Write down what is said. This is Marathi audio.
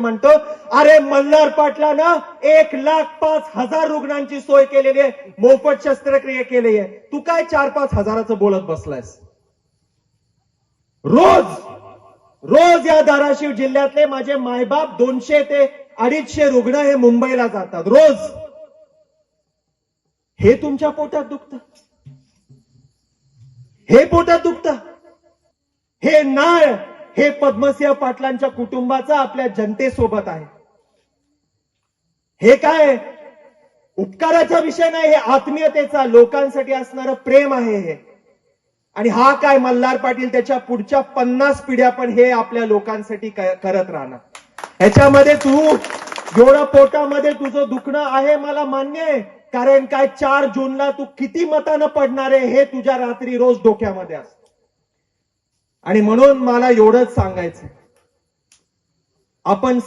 म्हणतो अरे मल्हार पाटलानं एक लाख पाच हजार रुग्णांची सोय केलेली आहे. मोफत शस्त्रक्रिया केली आहे. तू काय चार पाच हजाराचं बोलत बसलायस? रोज रोज या धाराशिव जिल्ह्यातले माझे मायबाप दोनशे ते अडीचशे रुग्ण हे मुंबईला जातात रोज. हे तुमच्या पोटात दुखत. हे पोटात दुखत. हे नाळ हे पद्मसिंह पाटलांच्या कुटुंबाचा आपल्या जनतेसोबत आहे. हे काय? उपकाराचा विषय नाही हे आत्मीयतेचा लोकांसाठी असणारं प्रेम आहे हे. आणि हा काय मल्हार पाटील त्याच्या पुढच्या पन्नास पिढ्या पण हे आपल्या लोकांसाठी करत राहणार. ह्याच्यामध्ये तू एवढं पोटामध्ये तुझं दुखणं आहे मला मान्य आहे. कारण काय चार जूनला तू किती मतानं पडणार आहे हे तुझ्या रात्री रोज डोक्यामध्ये असत. आणि म्हणून मला एवढंच सांगायचं आपण